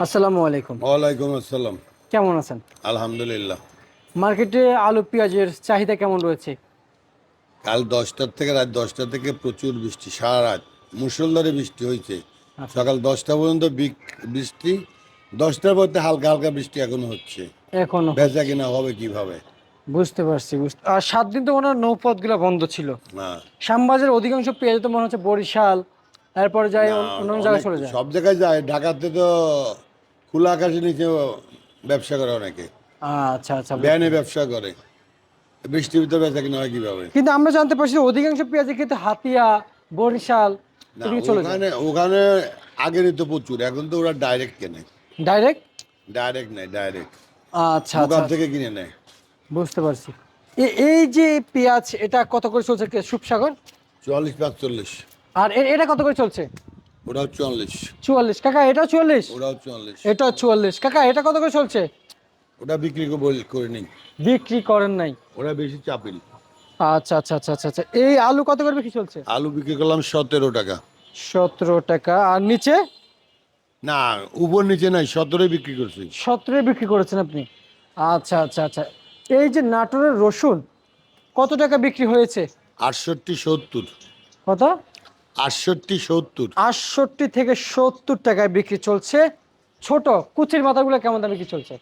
আসসালামু আলাইকুম। ওয়ালাইকুম আসসালাম। কেমন আছেন? আলহামদুলিল্লাহ। মার্কেটে আলু পেঁয়াজের চাহিদা কেমন রয়েছে? কাল দশটার থেকে রাত দশটা থেকে প্রচুর বৃষ্টি সারা রাত মুসলধারে বৃষ্টি হয়েছে। সকাল দশটা পর্যন্ত বৃষ্টি দশটার পর হালকা হালকা বৃষ্টি এখনও হচ্ছে। এখনও বেচা কিনা হবে কীভাবে? বুঝতে পারছি বুঝতে আর সাত দিন তো ওনার নৌপথগুলো বন্ধ ছিল। শ্যামবাজারের অধিকাংশ পেঁয়াজ তো মনে হচ্ছে বরিশাল এরপরে যায় অন্য- জায়গায় চলে যায়। সব জায়গায় যায়। ঢাকাতে তো খোলা আকাশের নিচে ব্যবসা করে অনেকে। আচ্ছা আচ্ছা ব্যানে ব্যবসা করে। ভিতরে বেচা কিনা হয় কীভাবে? কিন্তু আমরা জানতে পারছি অধিকাংশ পেঁয়াজের ক্ষেত্রে হাতিয়া বরিশাল ওখানে ওখানে আগেরই তো প্রচুর এখন তো ওরা ডাইরেক্ট কেনে। ডাইরেক্ট ডাইরেক্ট নেয় ডাইরেক্ট আচ্ছা দোকান আচ্ছা। থেকে কিনে নেয়। বুঝতে পারছি। এই যে পেঁয়াজ এটা কত করে চলছে সুপসাগর? চুয়াল্লিশ পাঁচচল্লিশ। আর এটা কত করে চলছে? ওরাও চুয়াল্লিশ। চুয়াল্লিশ। কাকা এটাও চুয়াল্লিশ? ওরাও চুয়াল্লিশ। এটা চুয়াল্লিশ। কাকা এটা কত করে চলছে? ওটা বিক্রি করে নিই বিক্রি করেন নাই। ওরা বেশি চাপিল। আচ্ছা আচ্ছা আচ্ছা আচ্ছা আচ্ছা। এই আলু কত করে বিক্রি চলছে? আলু বিক্রি করলাম সতেরো টাকা। সতেরো টাকা। আর নিচে? না উপর নিচে নাই সতেরোই বিক্রি করছি। সতেরো বিক্রি করেছেন আপনি? আচ্ছা আচ্ছা আচ্ছা। এই যে নাটোরের রসুন কত টাকা বিক্রি হয়েছে? আটষট্টি সত্তর। কত? আটষট্টি সত্তর। আটষট্টি থেকে সত্তর টাকায় বিক্রি চলছে। ছোট কুচির মাথাগুলো কেমন দামে বিক্রি চলছে?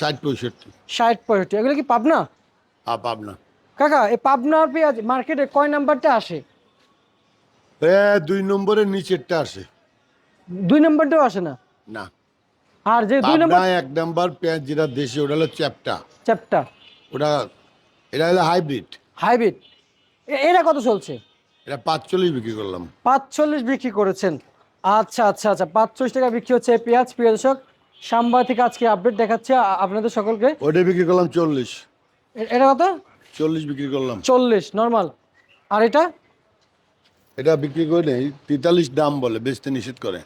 ষাট পঁয়ষট্টি। ষাট পঁয়ষট্টি। এগুলো কি পাবনা? আপ আপনার কাকা এই পাবনার পেঁয়াজ মার্কেটে কয় নাম্বারটা আসে? এ দুই নম্বরের নিচেরটা আসে। দুই নাম্বারটাও আসে না? না। আর যে দুই নম্বর এক নাম্বার পেঁয়াজ যেটা দেশে ওটা হলো চ্যাপটা। চ্যাপটা। ওটা এটা হলো হাইব্রিড। হাইব্রিড। এরা কত চলছে? এটা পাঁচচল্লিশ বিক্রি করলাম। পাঁচচল্লিশ বিক্রি করেছেন। আচ্ছা আচ্ছা আচ্ছা পাঁচচল্লিশ টাকা বিক্রি হচ্ছে পেঁয়াজ। পেঁয়াজ দর্শক সাম্বা থেকে আজকে আপডেট দেখাচ্ছে আপনাদের সকলকে। ওটা বিক্রি করলাম চল্লিশ। এটা কত? চল্লিশ বিক্রি করলাম। চল্লিশ নর্মাল আর এটা? এটা বিক্রি করে নেই তেতাল্লিশ দাম বলে বেচতে নিষেধ করে।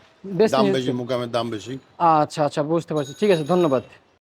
দাম বেশি মুকামের দাম বেশি। আচ্ছা আচ্ছা বুঝতে পারছি। ঠিক আছে ধন্যবাদ।